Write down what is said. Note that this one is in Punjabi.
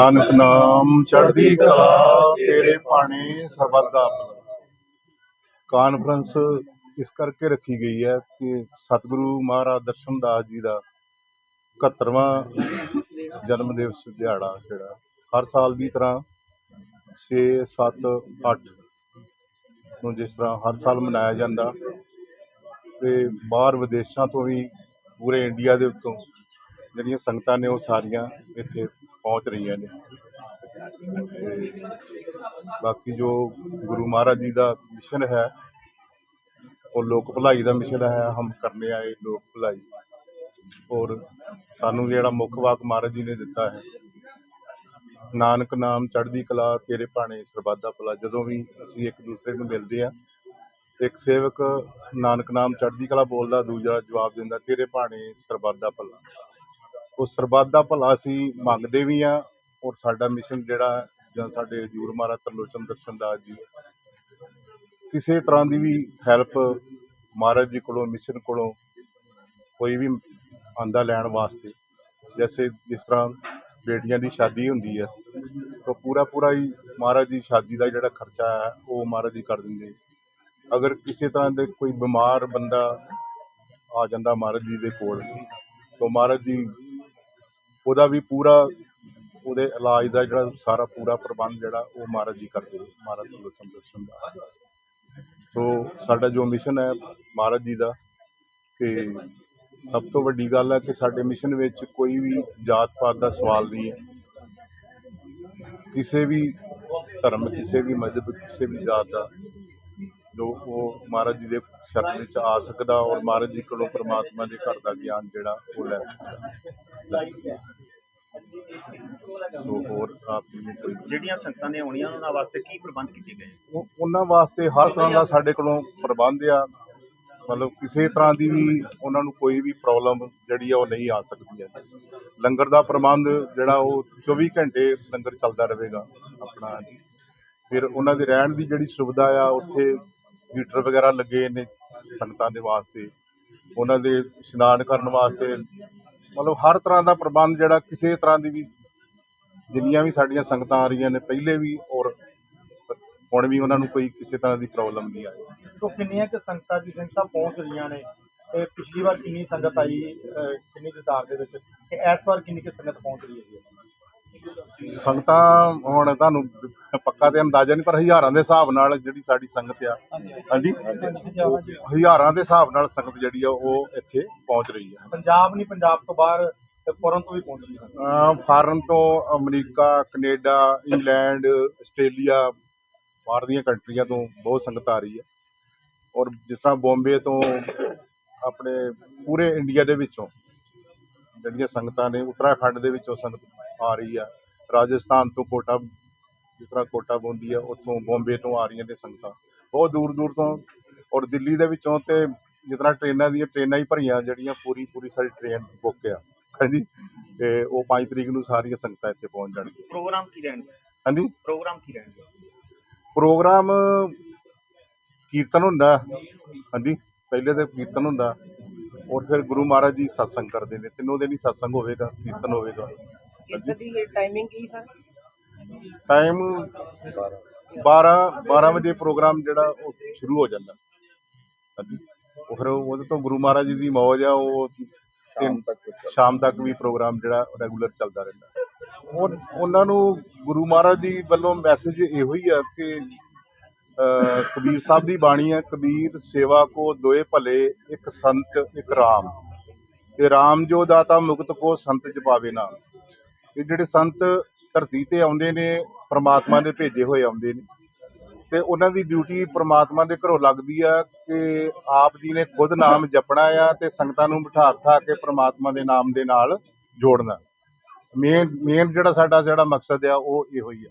ਨਾਨਕ ਨਾਮ ਚੜ੍ਹਦੀ ਕਲਾ ਤੇਰੇ ਭਾਣੇ ਸਰਬੱਤ ਦਾ। ਕਾਨਫਰੰਸ ਇਸ ਕਰਕੇ ਰੱਖੀ ਗਈ ਹੈ ਕਿ ਸਤਿਗੁਰੂ ਮਹਾਰਾਜ ਦਰਸ਼ਨਦਾਸ ਜੀ ਦਾ 71ਵਾਂ ਜਨਮ ਦਿਵਸ ਦਿਹਾੜਾ ਜਿਹੜਾ ਹਰ ਸਾਲ ਦੀ ਤਰ੍ਹਾਂ 6 7 8 ਨੂੰ ਜਿਸ ਤਰ੍ਹਾਂ ਹਰ ਸਾਲ ਮਨਾਇਆ ਜਾਂਦਾ ਤੇ ਬਾਹਰ ਵਿਦੇਸ਼ਾਂ ਤੋਂ ਵੀ ਪੂਰੇ ਇੰਡੀਆ ਦੇ ਉੱਤੋਂ ਜਿਹੜੀਆਂ ਸੰਗਤਾਂ ਨੇ ਉਹ ਸਾਰੀਆਂ ਇੱਥੇ ਪਹੁੰਚ ਰਹੀਆਂ ਨੇ। ਤੇ ਬਾਕੀ ਜੋ ਗੁਰੂ ਮਹਾਰਾਜ ਜੀ ਦਾ ਮਿਸ਼ਨ ਹੈ, ਉਹ ਲੋਕ ਭਲਾਈ ਦਾ ਮਿਸ਼ਨ ਹੈ, ਹਮ ਕਰਨੇ ਆਏ ਲੋਕ ਭਲਾਈ। ਔਰ ਸਾਨੂੰ ਜਿਹੜਾ ਮੁੱਖ ਵਾਕ ਮਹਾਰਾਜ ਜੀ ਨੇ ਦਿੱਤਾ ਹੈ, ਨਾਨਕ ਨਾਮ ਚੜ੍ਹਦੀ ਕਲਾ ਤੇਰੇ ਭਾਣੇ ਸਰਬੱਤ ਭਲਾ। ਜਦੋਂ ਵੀ ਅਸੀਂ ਇੱਕ ਦੂਸਰੇ ਨੂੰ ਮਿਲਦੇ ਆ ਇੱਕ ਸੇਵਕ ਨਾਨਕ ਨਾਮ ਚੜ੍ਹਦੀ ਕਲਾ ਬੋਲਦਾ, ਦੂਜਾ ਜਵਾਬ ਦਿੰਦਾ, ਤੇਰੇ ਭਾਣੇ ਸਰਬੱਤ ਭਲਾ। ਉਹ ਸਰਬੱਤ ਦਾ ਭਲਾ ਅਸੀਂ ਮੰਗਦੇ ਵੀ ਆ ਔਰ ਸਾਡਾ ਮਿਸ਼ਨ ਜਿਹੜਾ ਜਾਂ ਸਾਡੇ ਹਜੂਰ ਮਹਾਰਾਜ ਤਰਲੋਚਨ ਦਰਸ਼ਨ ਦਾਸ ਜੀ, ਕਿਸੇ ਤਰ੍ਹਾਂ ਦੀ ਵੀ ਹੈਲਪ ਮਹਾਰਾਜ ਜੀ ਕੋਲੋਂ ਮਿਸ਼ਨ ਕੋਲੋਂ ਕੋਈ ਵੀ ਆਂਦਾ ਲੈਣ ਵਾਸਤੇ, ਜੈਸੇ ਜਿਸ ਤਰ੍ਹਾਂ ਬੇਟੀਆਂ ਦੀ ਸ਼ਾਦੀ ਹੁੰਦੀ ਹੈ, ਤਾਂ ਪੂਰਾ ਪੂਰਾ ਹੀ ਮਹਾਰਾਜ ਦੀ ਸ਼ਾਦੀ ਦਾ ਜਿਹੜਾ ਖਰਚਾ ਹੈ, ਉਹ ਮਹਾਰਾਜ ਜੀ ਕਰ ਦਿੰਦੇ। ਅਗਰ ਕਿਸੇ ਤਰ੍ਹਾਂ ਦੇ ਕੋਈ ਬਿਮਾਰ ਬੰਦਾ ਆ ਜਾਂਦਾ ਮਹਾਰਾਜ ਜੀ ਦੇ ਕੋਲ, ਤਾਂ ਮਹਾਰਾਜ ਜੀ ਉਹਦਾ ਵੀ ਪੂਰਾ ਉਹਦੇ ਇਲਾਜ ਦਾ ਜਿਹੜਾ ਸਾਰਾ ਪੂਰਾ ਪ੍ਰਬੰਧ ਜਿਹੜਾ ਉਹ ਮਹਾਰਾਜ ਜੀ ਕਰਦੇ ਨੇ, ਮਹਾਰਾਜ ਜੀ ਦਰਸ਼ਨ ਦਾ। ਸੋ ਸਾਡਾ ਜੋ ਮਿਸ਼ਨ ਹੈ ਮਹਾਰਾਜ ਜੀ ਦਾ ਕਿ ਸਭ ਤੋਂ ਵੱਡੀ ਗੱਲ ਹੈ ਕਿ ਸਾਡੇ ਮਿਸ਼ਨ ਵਿੱਚ ਕੋਈ ਵੀ ਜਾਤ ਪਾਤ ਦਾ ਸਵਾਲ ਨਹੀਂ ਹੈ। ਕਿਸੇ ਵੀ ਧਰਮ ਕਿਸੇ ਵੀ ਮਜ਼ਹਬ ਕਿਸੇ ਵੀ ਜਾਤ ਦਾ ਜੋ ਉਹ ਮਹਾਰਾਜ ਜੀ ਦੇ ਸ਼ਰਨ ਵਿੱਚ ਆ ਸਕਦਾ ਔਰ ਮਹਾਰਾਜ ਜੀ ਕੋਲੋਂ ਪ੍ਰਮਾਤਮਾ ਦੇ ਘਰ ਦਾ ਗਿਆਨ ਜਿਹੜਾ ਉਹ ਲੈ ਸਕਦਾ। ਸੋ ਹੋਰ ਆਪ ਜੀ ਨੂੰ ਕੋਈ ਜਿਹੜੀਆਂ ਸੰਗਤਾਂ ਨੇ ਆਉਣੀਆਂ ਉਹਨਾਂ ਵਾਸਤੇ ਕੀ ਪ੍ਰਬੰਧ ਕੀਤੇ ਗਏ? ਉਹ- ਉਹਨਾਂ ਵਾਸਤੇ ਹਰ ਤਰ੍ਹਾਂ ਦਾ ਸਾਡੇ ਕੋਲੋਂ ਪ੍ਰਬੰਧ ਆ। ਮਤਲਬ ਕਿਸੇ ਤਰ੍ਹਾਂ ਦੀ ਵੀ ਉਹਨਾਂ ਨੂੰ ਕੋਈ ਵੀ ਪ੍ਰੋਬਲਮ ਜਿਹੜੀ ਆ ਉਹ ਨਹੀਂ ਆ ਸਕਦੀ ਹੈ। ਲੰਗਰ ਦਾ ਪ੍ਰਬੰਧ ਜਿਹੜਾ ਉਹ 24 ਘੰਟੇ ਲੰਗਰ ਚੱਲਦਾ ਰਹੇਗਾ ਆਪਣਾ। ਫਿਰ ਉਹਨਾਂ ਦੇ ਰਹਿਣ ਦੀ ਜਿਹੜੀ ਸੁਵਿਧਾ ਆ ਉੱਥੇ ਹੀਟਰ ਵਗੈਰਾ ਲੱਗੇ ਨੇ ਸੰਗਤਾਂ ਦੇ ਵਾਸਤੇ। ਉਹਨਾਂ ਦੇ ਇਸ਼ਨਾਨ ਕਰਨ ਵਾਸਤੇ ਮਤਲਬ ਹਰ ਤਰ੍ਹਾਂ ਦਾ ਪ੍ਰਬੰਧ ਜਿਹੜਾ ਕਿਸੇ ਤਰ੍ਹਾਂ ਦੀ ਵੀ ਜਿੰਨੀਆਂ ਵੀ ਸਾਡੀਆਂ ਸੰਗਤਾਂ ਆ ਰਹੀਆਂ ਨੇ ਪਹਿਲੇ ਵੀ ਔਰ ਹੁਣ ਵੀ ਉਹਨਾਂ ਨੂੰ ਕੋਈ ਕਿਸੇ ਤਰ੍ਹਾਂ ਦੀ ਪ੍ਰੋਬਲਮ ਨਹੀਂ ਆਈ। ਤੋਂ ਕਿੰਨੀਆਂ ਕਿ ਸੰਗਤਾਂ ਦੀ ਸੰਗਤਾਂ ਪਹੁੰਚ ਰਹੀਆਂ ਨੇ? ਤੇ ਪਿਛਲੀ ਵਾਰ ਕਿੰਨੀ ਸੰਗਤ ਆਈ ਅਹ, ਕਿੰਨੀ ਕਿਤਾਬ ਦੇ ਵਿੱਚ? ਤੇ ਇਸ ਵਾਰ ਕਿੰਨੀ ਕਿ ਸੰਗਤ ਪਹੁੰਚ ਰਹੀ ਹੈ? ਸੰਗਤਾਂ ਹੁਣ ਤੁਹਾਨੂੰ ਪੱਕਾ ਤੇ ਅੰਦਾਜ਼ਾ ਨਹੀਂ ਪਰ ਹਜ਼ਾਰਾਂ ਦੇ ਹਿਸਾਬ ਨਾਲ ਜਿਹੜੀ ਸਾਡੀ ਸੰਗਤ ਆ। ਹਾਂਜੀ? ਹਜ਼ਾਰਾਂ ਦੇ ਹਿਸਾਬ ਨਾਲ ਸੰਗਤ ਜਿਹੜੀ ਆ ਉਹ ਇੱਥੇ ਪਹੁੰਚ ਰਹੀ ਆ। ਪੰਜਾਬ ਨਹੀਂ ਪੰਜਾਬ ਤੋਂ ਬਾਹਰ ਫੋਰਨ ਤੋਂ ਵੀ ਪਹੁੰਚ ਰਹੀ ਅਮ ਫਾਰਨ ਤੋਂ ਅਮਰੀਕਾ ਕੈਨੇਡਾ ਇੰਗਲੈਂਡ ਆਸਟ੍ਰੇਲੀਆ ਬਾਹਰ ਦੀਆਂ ਕੰਟਰੀਆਂ ਤੋਂ ਬਹੁਤ ਸੰਗਤ ਆ ਰਹੀ ਹੈ ਔਰ ਜਿਸ ਤਰ੍ਹਾਂ ਬੰਬੇ ਤੋਂ ਆਪਣੇ ਪੂਰੇ ਇੰਡੀਆ ਦੇ ਵਿੱਚੋਂ ਜਿਹੜੀਆਂ ਸੰਗਤਾਂ ਨੇ ਉੱਤਰਾਖੰਡ ਦੇ ਵਿੱਚੋਂ ਸੰਗਤ ਆ ਰਹੀ ਆ। ਰਾਜਸਥਾਨ ਤੋਂ ਕੋਟਾ ਜਿਸ ਤਰ੍ਹਾਂ ਕੋਟਾ ਬੋਂਦੀ ਆ ਉੱਥੋਂ ਬੰਬੇ ਤੋਂ ਆ ਰਹੀਆਂ ਨੇ ਸੰਗਤਾਂ। ਬਹੁਤ ਦੂਰ ਦੂਰ ਤੋਂ ਔਰ ਦਿੱਲੀ ਦੇ ਵਿੱਚੋਂ ਤੇ ਜਿਸ ਤਰ੍ਹਾਂ ਟ੍ਰੇਨਾਂ ਦੀਆਂ ਟ੍ਰੇਨਾਂ ਹੀ ਭਰੀਆਂ ਜਿਹੜੀਆਂ ਪੂਰੀ ਪੂਰੀ ਸਾਰੀ ਟ੍ਰੇਨ ਬੁੱਕ ਆ। ਹਾਂਜੀ ਤੇ ਉਹ 5 ਤਰੀਕ ਨੂੰ ਸਾਰੀਆਂ ਸੰਗਤਾਂ ਇੱਥੇ ਪਹੁੰਚ ਜਾਣਗੀਆਂ। ਪ੍ਰੋਗਰਾਮ ਕੀ ਰਹਿਣਗੇ ਹਾਂਜੀ? ਪ੍ਰੋਗਰਾਮ ਕੀ ਰਹਿਣਗੇ ਪ੍ਰੋਗਰਾਮ ਕੀਰਤਨ ਹੁੰਦਾ ਹਾਂਜੀ। ਪਹਿਲੇ ਤੇ ਕੀਰਤਨ ਹੁੰਦਾ ਔਰ ਫਿਰ ਗੁਰੂ ਮਹਾਰਾਜ ਜੀ ਸਤਸੰਗ ਕਰਦੇ ਨੇ। ਤਿੰਨੋਂ ਦਿਨ ਹੀ ਸਤਸੰਗ ਹੋਵੇਗਾ ਕੀਰਤਨ ਹੋਵੇਗਾ। ਇਸ ਦੀ ਟਾਈਮਿੰਗ ਕੀ ਸਰ? ਟਾਈਮ 12 12 ਵਜੇ ਪ੍ਰੋਗਰਾਮ ਜਿਹੜਾ ਉਹ ਸ਼ੁਰੂ ਹੋ ਜਾਂਦਾ। ਹਾਂਜੀ। ਉਹ ਫਿਰ ਉਹਦੇ ਤੋਂ ਗੁਰੂ ਮਹਾਰਾਜ ਜੀ ਦੀ ਮੌਜ ਆ ਉਹ ਸ਼ਾਮ ਤੱਕ ਸ਼ਾਮ ਤੱਕ ਵੀ ਪ੍ਰੋਗਰਾਮ ਜਿਹੜਾ ਰੈਗੂਲਰ ਚੱਲਦਾ ਰਹਿੰਦਾ। ਔਰ ਉਹਨਾਂ ਨੂੰ ਗੁਰੂ ਮਹਾਰਾਜ ਜੀ ਵੱਲੋਂ ਮੈਸੇਜ ਇਹੋ ਹੀ ਆ ਕਿ ਕਬੀਰ ਸਾਹਿਬ ਦੀ ਬਾਣੀ ਹੈ ਕਬੀਰ ਸੇਵਾ ਕੋ ਦੋਏ ਭਲੇ ਇੱਕ ਸੰਤ ਇੱਕ ਰਾਮ। ਤੇ ਰਾਮ ਜੋ ਦਾਤਾ ਮੁਕਤ ਕੋ ਸੰਤ ਜਪਾਵੇ ਨਾਮ। ਇਹ ਜਿਹੜੇ ਸੰਤ ਧਰਤੀ ਤੇ ਆਉਂਦੇ ਨੇ, ਪ੍ਰਮਾਤਮਾ ਦੇ ਭੇਜੇ ਹੋਏ ਆਉਂਦੇ ਨੇ। ਤੇ ਉਹਨਾਂ ਦੀ ਡਿਊਟੀ ਪ੍ਰਮਾਤਮਾ ਦੇ ਘਰੋਂ ਲੱਗਦੀ ਆ ਕਿ ਆਪ ਜੀ ਨੇ ਖੁਦ ਨਾਮ ਜਪਣਾ ਆ ਤੇ ਸੰਗਤਾਂ ਨੂੰ ਬਿਠਾ ਬਿਠਾ ਕੇ ਪ੍ਰਮਾਤਮਾ ਦੇ ਨਾਮ ਦੇ ਨਾਲ ਜੋੜਨਾ। ਮੇਨ ਮੇਨ ਜਿਹੜਾ ਸਾਡਾ, ਜਿਹੜਾ ਮਕਸਦ ਆ, ਉਹ ਇਹੋ ਹੀ ਆ।